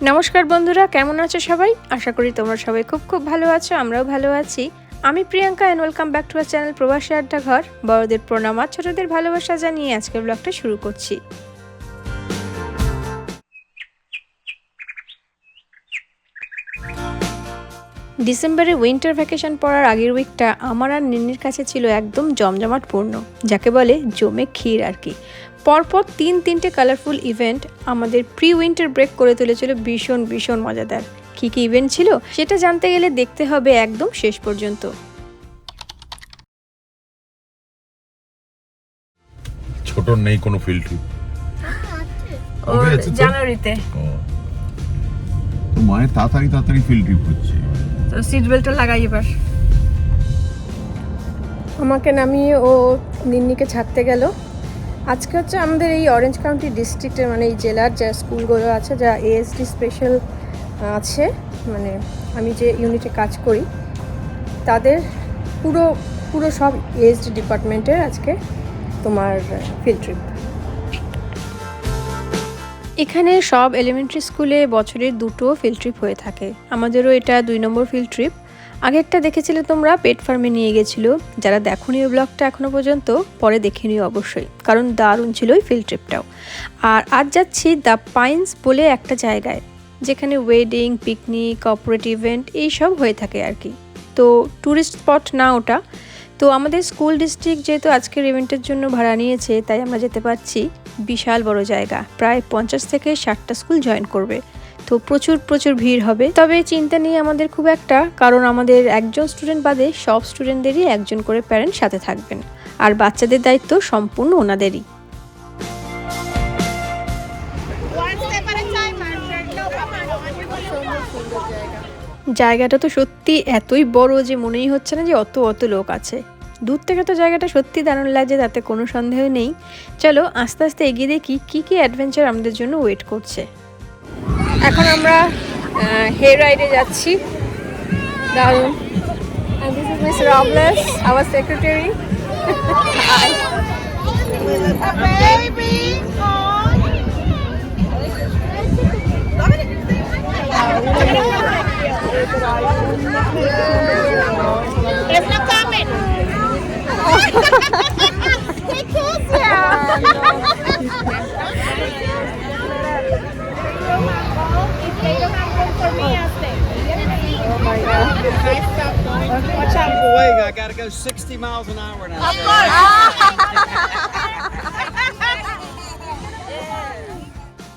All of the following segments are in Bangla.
নমস্কার বন্ধুরা, কেমন আছো সবাই? আশা করি তোমরা সবাই খুব খুব ভালো আছো, আমরাও ভালো আছি। আমি Priyanka and welcome back to our channel Probashi Adda Ghar. বড়দের প্রণাম, আর ছোটদের ভালোবাসা জানিয়ে আজকের ব্লগটা শুরু করছি। ডিসেম্বরে উইন্টার ভ্যাকেশন পড়ার আগের উইকটা আমার আর নিন্নির কাছে ছিল একদম জমজমাটপূর্ণ, যাকে বলে জমে ক্ষীর আর কি। পরপর তিন তিনটে কালারফুল ইভেন্ট আমাদের প্রি উইন্টার ব্রেক করে তুলেছিল ভীষণ ভীষণ মজাদার। কী কী ইভেন্ট ছিল সেটা জানতে গেলে দেখতে হবে একদম শেষ পর্যন্ত। ছোট নেই কোনো ফিল্ড ট্রিপ আছে তোর? জানুয়ারিতে। তো মায়ের তাড়াতাড়ি তাড়াতাড়ি ফিল্ড ট্রিপ হচ্ছে। তো সিট বেল্টটা লাগাই এবার। আমাকে নামিয়ে ও নিন্নিকে ছাড়তে গেল। আজকে হচ্ছে আমাদের এই অরেঞ্জ কাউন্টি ডিস্ট্রিক্টের মানে এই জেলার যা স্কুলগুলো আছে, যা এএসডি স্পেশাল আছে মানে আমি যে ইউনিটে কাজ করি, তাদের পুরো পুরো সব এএসডি ডিপার্টমেন্টের আজকে তোমার ফিল্ড ট্রিপ এখানে সব এলিমেন্টারি স্কুলে বছরের দুটো ফিল্ড ট্রিপ হয়ে থাকে। আমাদেরও এটা দুই নম্বর ফিল্ড ট্রিপ আগেরটা দেখেছিলে তোমরা? পেট ফার্মে নিয়ে গেছিল। যারা দেখোনি ওই ব্লগটা এখনও পর্যন্ত, পরে দেখে নিও অবশ্যই। কারণ দারুণ ছিল ওই ফিল্ড ট্রিপটাও আর আজ যাচ্ছি দ্য পাইন্স বলে একটা জায়গায়, যেখানে ওয়েডিং পিকনিক কর্পোরেট ইভেন্ট এইসব হয়ে থাকে আর কি। তো ট্যুরিস্ট স্পট না ওটা। তো আমাদের স্কুল ডিস্ট্রিক্ট যেহেতু আজকের ইভেন্টের জন্য ভাড়া নিয়েছে, তাই আমরা যেতে পারছি বিশাল বড় জায়গা। প্রায় পঞ্চাশ থেকে ষাটটা স্কুল জয়েন করবে। তো প্রচুর প্রচুর ভিড় হবে। তবে চিন্তা নেই আমাদের খুব একটা, কারণ আমাদের একজন স্টুডেন্ট বাদে সব স্টুডেন্টদেরই একজন করে প্যারেন্ট সাথে থাকবেন। আর বাচ্চাদের দায়িত্ব সম্পূর্ণ ওনাদেরই. জায়গাটা তো সত্যি এতই বড় যে মনেই হচ্ছে না যে অত অত লোক আছে। দূর থেকে তো জায়গাটা সত্যি দারুণ লাগছে, তাতে কোনো সন্দেহ নেই। চলো আস্তে আস্তে এগিয়ে দেখি কী কী অ্যাডভেঞ্চার আমাদের জন্য ওয়েট করছে। এখন আমরা হে রাইডে যাচ্ছি। দারুণ miss Robles our secretary I gotta go 60 miles an hour now. Of course.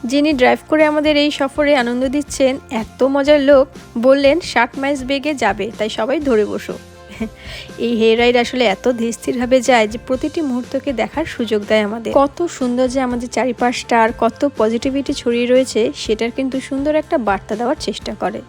যিনি ড্রাইভ করে আমাদের এই সফরে আনন্দ দিচ্ছেন এত মজার লোক বললেন ষাট মাইলস বেগে যাবে তাই সবাই ধরে বসো এই হেয়ার রাইড আসলে এত ধীরস্থিরভাবে যায় যে প্রতিটি মুহূর্তকে দেখার সুযোগ দেয় আমাদের কত সুন্দর যে আমাদের চারিপাশটা আর কত পজিটিভিটি ছড়িয়ে রয়েছে সেটার কিন্তু সুন্দর একটা বার্তা দেওয়ার চেষ্টা করে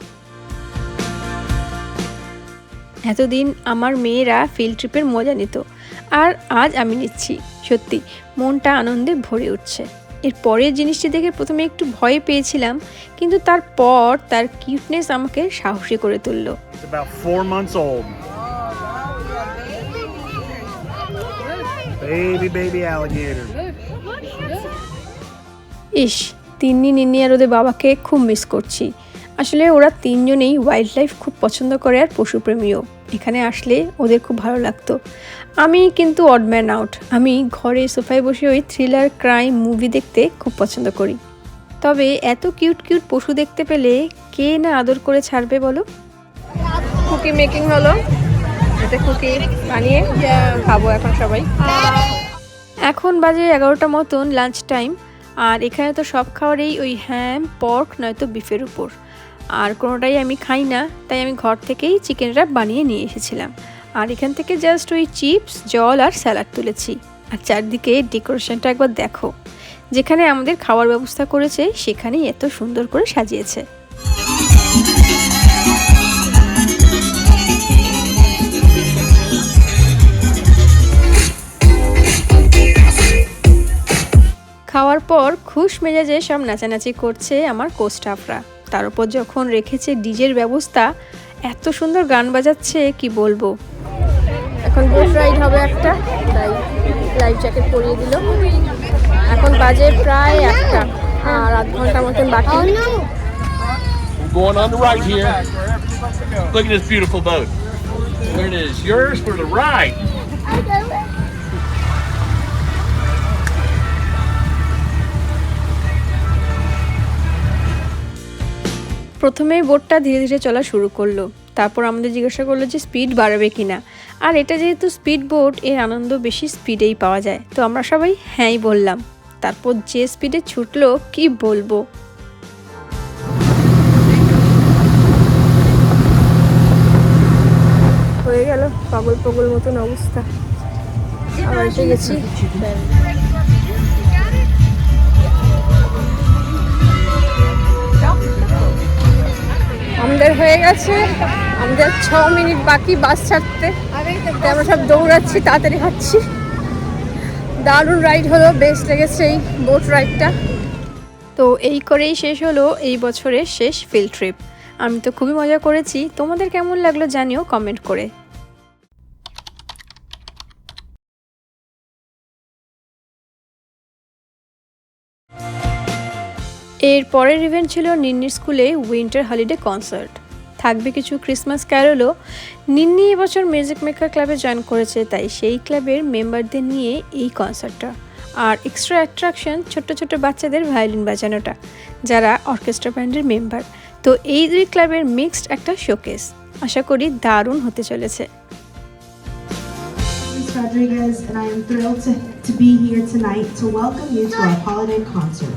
এতদিন আমার মেয়েরা ফিল্ড ট্রিপের মজা নিত। আর আজ আমি নিচ্ছি। সত্যি মনটা আনন্দে ভরে উঠছে। এর পরের জিনিসটি দেখে প্রথমে একটু ভয় পেয়েছিলাম কিন্তু তারপর তার কিউটনেস আমাকে সাহসী করে তুললো. ইস তিন্নি নিন্নি আর ওদের বাবাকে খুব মিস করছি। আসলে ওরা তিনজনেই ওয়াইল্ড লাইফ খুব পছন্দ করে আর পশুপ্রেমীও। এখানে আসলে ওদের খুব ভালো লাগতো। আমি কিন্তু অডম্যান আউট আমি ঘরে সোফায় বসে ওই থ্রিলার ক্রাইম মুভি দেখতে খুব পছন্দ করি। তবে এত কিউট কিউট পশু দেখতে পেলে কে না আদর করে ছাড়বে বলো? কুকি মেকিং হলো। এতে কুকি বানিয়ে খাব এখন সবাই। এখন বাজে এগারোটা মতন লাঞ্চ টাইম আর এখানে তো সব খাবারেই ওই হ্যাম পর্ক নয়তো বিফের উপর। আর কোনোটাই আমি খাই না, তাই আমি ঘর থেকেই চিকেন র্যাপ বানিয়ে নিয়ে এসেছিলাম। আর এখান থেকে জাস্ট ওই চিপস জল আর স্যালাড তুলেছি। আর চারদিকে ডেকোরেশনটা একবার দেখো। যেখানে আমাদের খাওয়ার ব্যবস্থা করেছে, সেখানেই এত সুন্দর করে সাজিয়েছে। খাওয়ার পর খুশ মেজাজে সব নাচানাচি করছে আমার কোস্টাফরা তার উপর যখন রেখেছে ডিজের ব্যবস্থা এত সুন্দর গান বাজাচ্ছে কি বলব? এখন বোট রাইড হবে একটা তাই লাইফ জ্যাকেট পরিয়ে দিল। এখন বাজে প্রায় একটা আর আধ ঘণ্টা মতন বাকি। Look প্রথমেই বোটটা ধীরে ধীরে চলা শুরু করল। তারপর আমাদের জিজ্ঞাসা করল যে স্পিড বাড়াবে কিনা। আর এটা যেহেতু স্পিড বোট এর আনন্দ বেশি স্পিডেই পাওয়া যায়। তো আমরা সবাই হ্যাঁই বললাম। তারপর যে স্পিডে ছুটলো, কি বলব? হয়ে গেল পাগল পাগল মতন অবস্থা। এসে গেছি। আমাদের হয়ে গেছে। আমাদের ছ মিনিট বাকি বাস ছাড়তে। আমরা সব দৌড়াচ্ছি, তাড়াতাড়ি হাঁটছি। দারুণ রাইড হলো বেশ লেগেছে এই বোট রাইডটা তো এই করেই শেষ হলো এই বছরের শেষ ফিল্ড ট্রিপ আমি তো খুবই মজা করেছি। তোমাদের কেমন লাগল জানিও কমেন্ট করে। এর পরের ইভেন্ট ছিল নিন্নি স্কুলে উইন্টার হলিডে কনসার্ট থাকবে কিছু ক্রিসমাস ক্যারলও নিন্নি এবছর মিউজিক মেকার ক্লাবে জয়েন করেছে তাই সেই ক্লাবের মেম্বারদের নিয়ে এই কনসার্টটা আর এক্সট্রা অ্যাট্রাকশন ছোট্ট ছোট্ট বাচ্চাদের ভায়োলিন বাজানোটা যারা অর্কেস্ট্রা ব্যান্ডের মেম্বার তো এই দুই ক্লাবের মিক্সড একটা শোকেস আশা করি দারুণ হতে চলেছে. Rodriguez, and I am thrilled to, to be here tonight to welcome you to our holiday concert.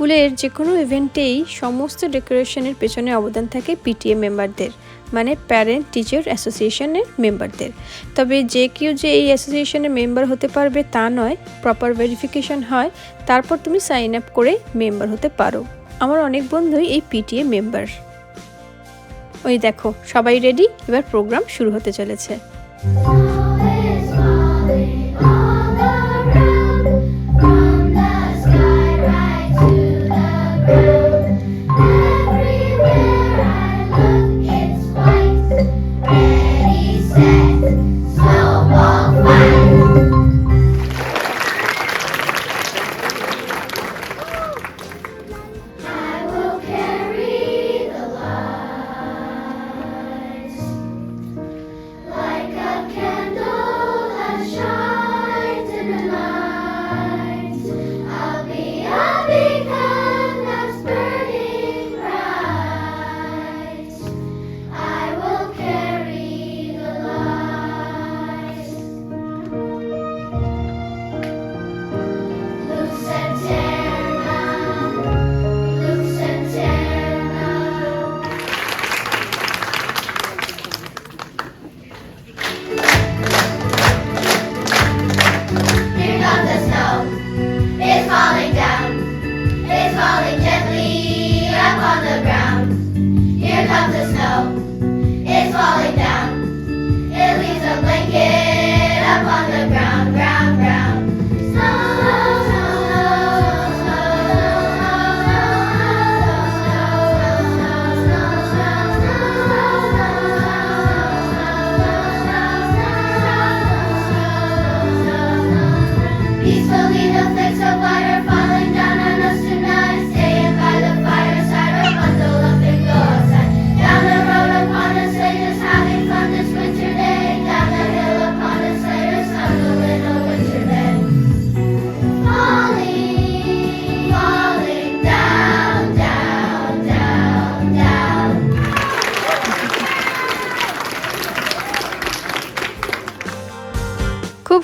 স্কুলের যে কোনো ইভেন্টেই সমস্ত ডেকোরেশনের পেছনে অবদান থাকে পিটিএ মেম্বারদের মানে প্যারেন্ট টিচার অ্যাসোসিয়েশনের মেম্বারদের। তবে যে কেউ যে এই অ্যাসোসিয়েশনের মেম্বার হতে পারবে তা নয়, প্রপার ভেরিফিকেশন হয়, তারপর তুমি সাইন আপ করে মেম্বার হতে পারো। আমার অনেক বন্ধুই এই পিটিএ মেম্বার। ওই দেখো, সবাই রেডি? এবার প্রোগ্রাম শুরু হতে চলেছে।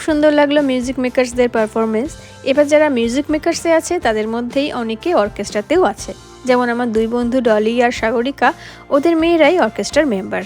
সুন্দর লাগল মিউজিক মেকার্সদের পারফরমেন্স এবার যারা মিউজিক মেকার্সে আছে, তাদের মধ্যেই অনেকে অর্কেস্ট্রাতেও আছে। যেমন আমার দুই বন্ধু ডলি আর সাগরিকা, ওদের মেয়েরাই অর্কেস্ট্রার মেম্বার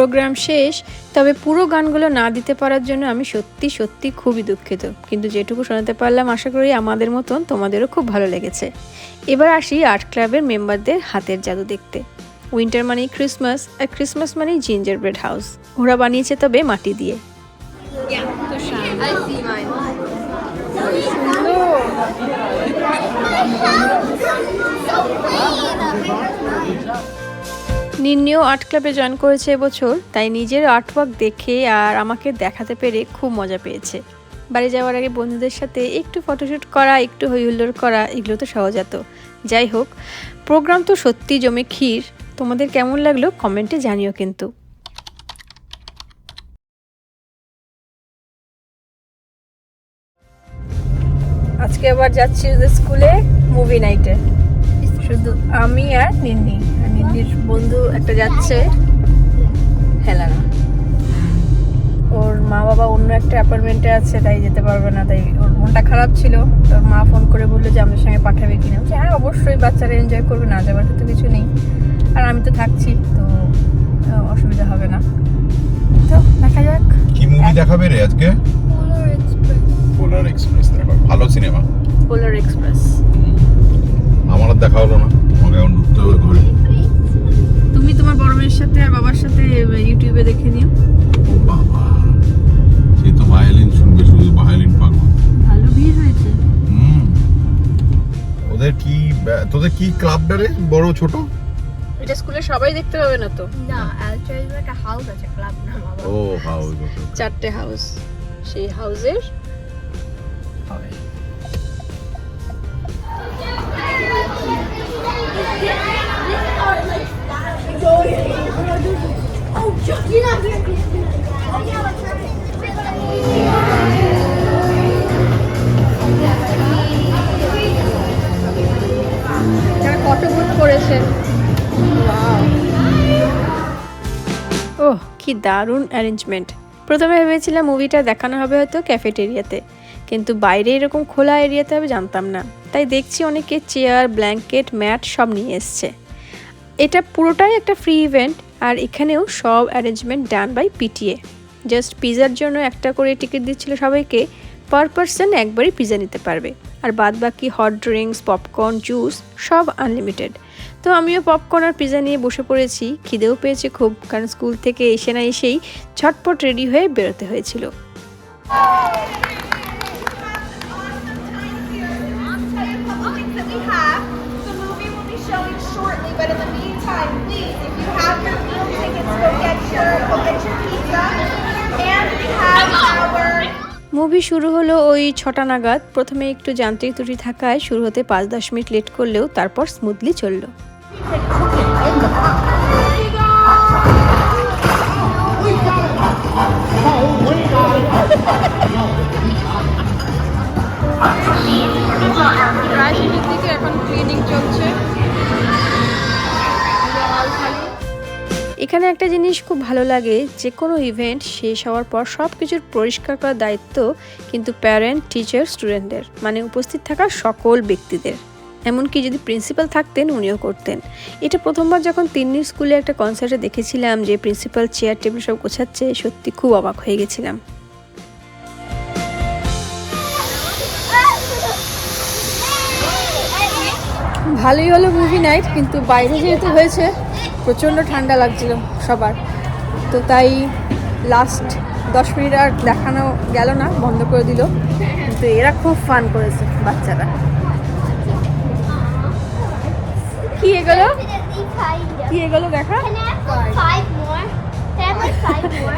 প্রোগ্রাম শেষ, তবে পুরো গানগুলো না দিতে পারার জন্য আমি সত্যি সত্যি খুবই দুঃখিত। কিন্তু যেটুকু শোনাতে পারলাম, আশা করি আমাদের মতন তোমাদেরও খুব ভালো লেগেছে। এবার আসি আর্ট ক্লাবের মেম্বারদের হাতের জাদু দেখতে। উইন্টার মানেই ক্রিসমাস, আর ক্রিসমাস মানেই জিঞ্জার ব্রেড হাউস। ওরা বানিয়েছে তবে মাটি দিয়ে। নিন্নিও আর্ট ক্লাবে জয়েন করেছে এবছর, তাই নিজের আর্টওয়ার্ক দেখে আর আমাকে দেখাতে পেরে খুব মজা পেয়েছে। বাড়ি যাওয়ার আগে বন্ধুদের সাথে একটু ফটোশ্যুট করা, একটু হইহুল্লোড় করা, এগুলো তো সহজাত। যাই হোক, প্রোগ্রাম তো সত্যি জমে ক্ষীর। তোমাদের কেমন লাগল কমেন্টে জানিও কিন্তু। আজকে আবার যাচ্ছি স্কুলে মুভি নাইটে। শুধু আমি আর নিন্নি। আর বন্ধু একটা যাচ্ছে। হেলানা। ওর মা বাবা অন্য একটা অ্যাপার্টমেন্টে আছে তাই যেতে পারবে না তাই ওর মনটা খারাপ ছিল। তোর মা ফোন করে বলল যে আমাদের সঙ্গে পাঠাবে কিনা বলছি হ্যাঁ অবশ্যই বাচ্চারা এনজয় করবে না যাবার তো কিছু নেই। আর আমি তো থাকছি তো অসুবিধা হবে না। তো দেখা যাক। কি মুভি দেখাবে রে আজকে? পোলার এক্সপ্রেস দেখো ভালো সিনেমা পোলার এক্সপ্রেস আমার দেখা হলো না আমাকে এখন ঢুকতে হবে ঘরে। তুমি তোমার বড় মেয়ের সাথে আর বাবার সাথে ইউটিউবে দেখে নিও। ও বাবা সে তো ভায়োলিন শুনবে শুধু ভায়োলিন পাগল। ভালো ভিড় হয়েছে। হুম। ওদের কি তোদের কি ক্লাবটা রে বড় ছোট? এটা স্কুলে সবাই দেখতে পাবে না তো? altruism like a house আছে ক্লাব না বাবা। ও হাউ চারটে হাউস সেই হাউসের হবে কত কি দারুণ অ্যারেঞ্জমেন্ট প্রথমে ভেবেছিলাম মুভিটা দেখানো হবে হয়তো ক্যাফেটেরিয়াতে কিন্তু বাইরে এরকম খোলা এরিয়াতে আমি জানতাম না। তাই দেখছি অনেকে চেয়ার ব্ল্যাঙ্কেট ম্যাট সব নিয়ে এসছে। এটা পুরোটাই একটা ফ্রি ইভেন্ট আর এখানেও সব arrangement done by PTA just পিজার জন্য একটা করে টিকিট দিচ্ছিল সবাইকে পার পার্সন একবারই পিজা নিতে পারবে। আর বাদ বাকি হট ড্রিঙ্কস পপকর্ন জুস সব আনলিমিটেড তো আমিও পপকর্ন আর পিজা নিয়ে বসে পড়েছি, খিদেও পেয়েছে খুব, কারণ স্কুল থেকে এসে না এসেই ছটপট রেডি হয়ে বেরোতে হয়েছিল। মুভি শুরু হলো ওই ছটা নাগাদ। প্রথমে একটু যান্ত্রিক ত্রুটি থাকায় শুরু হতে পাঁচ, দশ মিনিট লেট করলেও তারপর স্মুথলি চলল। এখন ক্লিনিং চলছে। এখানে একটা জিনিস খুব ভালো লাগে যে কোনো ইভেন্ট শেষ হওয়ার পর সব কিছুর পরিষ্কার করার দায়িত্ব কিন্তু প্যারেন্ট টিচার স্টুডেন্টদের মানে উপস্থিত থাকা সকল ব্যক্তিদের। এমনকি যদি প্রিন্সিপাল থাকতেন, উনিও করতেন। এটা প্রথমবার যখন তিন্নির স্কুলে একটা কনসার্টে দেখেছিলাম যে প্রিন্সিপাল চেয়ার টেবিল সব গোছাচ্ছে, সত্যি খুব অবাক হয়ে গেছিলাম। ভালোই হলো মুভি নাইট কিন্তু বাইরে যেহেতু হয়েছে প্রচণ্ড ঠান্ডা লাগছিল সবার। তো তাই লাস্ট দশ মিনিট আর দেখানো গেল না বন্ধ করে দিল। কিন্তু এরা খুব ফান করেছে বাচ্চারা। কি এগুলো. কি এগুলো দেখা?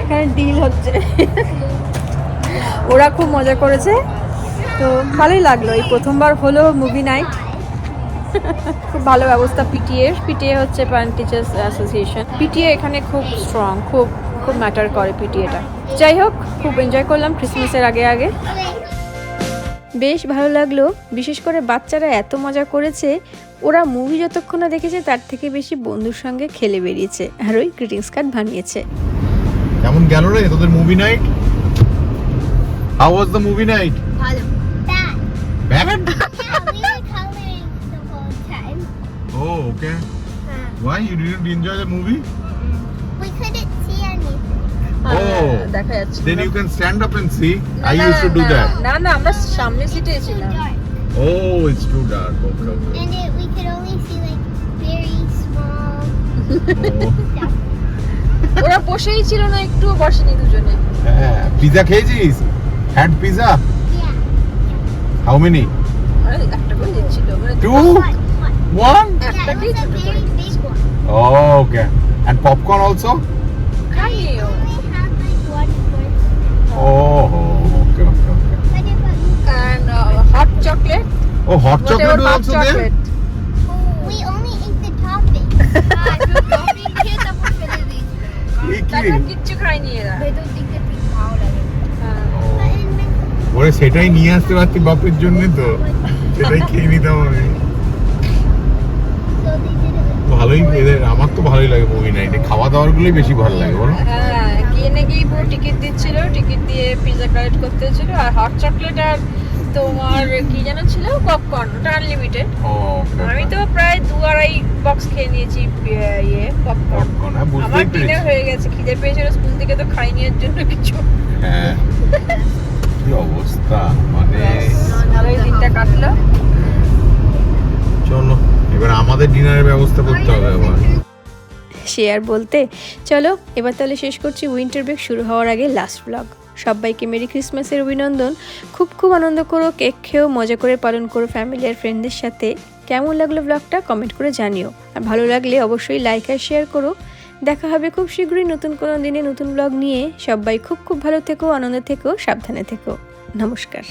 এখানে ডিল হচ্ছে। ওরা খুব মজা করেছে। তো ভালোই লাগল। এই প্রথমবার হলো মুভি নাইট খুব ভালো ব্যবস্থা পিটিএ। পিটিএ হচ্ছে প্যারেন্ট টিচার্স অ্যাসোসিয়েশন পিটিএ এখানে খুব স্ট্রং খুব খুব ম্যাটার করে পিটিএটা। যাই হোক খুব এনজয় করলাম ক্রিসমাসের আগে আগে। বেশ ভালো লাগল। বিশেষ করে বাচ্চারা এত মজা করেছে ওরা মুভি যতক্ষণ না দেখেছে তার থেকে বেশি বন্ধুর সঙ্গে খেলে বেরিয়েছে। আর ওই গ্রিটিংস কার্ড বানিয়েছে কেমন গেল রে? তোদের movie night how was the movie night Bad. Bad Yeah, O okay Why you didn't enjoy the movie? We couldn't see anything. Oh. দেখা যাচ্ছে Then you can stand up and see. না, I used to do না, that. না না আমরা সামনে সিটে ছিলাম Oh, it's too dark. Okay, okay. And it, we could only see like very small. Oh. ওরা বসেই ছিল না একটু বসেনি দুজনে হ্যাঁ পিজা খেয়েছিস had pizza Yeah. How many একটা করে দিচ্ছিল মানে two One. One. One Yeah, it একটাকেই was a ছোট করে very big one. Okay and popcorn also খাইনি ও We had like one for. Oh okay okay okay But if I, and hot chocolate O hot chocolate whatever hot also there chocolate we only ate the topping. topping খেয়ে তারপর ফেলে দিয়েছি। তারপর কিচ্ছু খাইনি এরা ভেতর দিকটা ঠিক ভালো লাগে। হ্যাঁ। But in Mexico, ওরে সেটাই নিয়ে আসতে পারতি বাপের জন্য তো সেটাই খেয়ে নিতাম আমি ভালোই এদের আমার তো ভালোই লাগে মুভি নাইটে খাওয়া দাওয়ার গুলোই বেশি ভালো লাগে বলো। হ্যাঁ গিয়ে না গিয়ে পুরো টিকিট দিচ্ছিল টিকিট দিয়ে পিজা কালেক্ট করতে হচ্ছিল আর হট চকলেট আর তোমার কি যেন ছিল? পপকর্ন ওটা আনলিমিটেড ও আমি তো প্রায় দু আড়াই বক্স খেয়ে নিয়েছি ইয়ে পপকর্ন পপকর্ন হ্যাঁ আমার ডিনার হয়ে গেছে খিদে পেয়েছিল স্কুল থেকে তো খাইনি এর জন্য কিছু। হ্যাঁ। কি অবস্থা মানে আমাদের ডিনারের ব্যবস্থা করতে হবে আবার। সে আর বলতে, চলো, এবার তাহলে শেষ করছি উইন্টার ব্রেক শুরু হওয়ার আগে লাস্ট ব্লগ সবাইকে মেরি ক্রিসমাসের অভিনন্দন। খুব খুব আনন্দ করো কেক খেয়েও মজা করে পালন করো ফ্যামিলি আর ফ্রেন্ডদের সাথে। কেমন লাগল ব্লগটা কমেন্ট করে জানিও। আর ভালো লাগলে অবশ্যই লাইক আর শেয়ার করো। দেখা হবে খুব শীঘ্রই নতুন কোনো দিনে নতুন ব্লগ নিয়ে। সবাই খুব খুব ভালো থেকো, আনন্দে থেকো, সাবধানে থেকো। নমস্কার।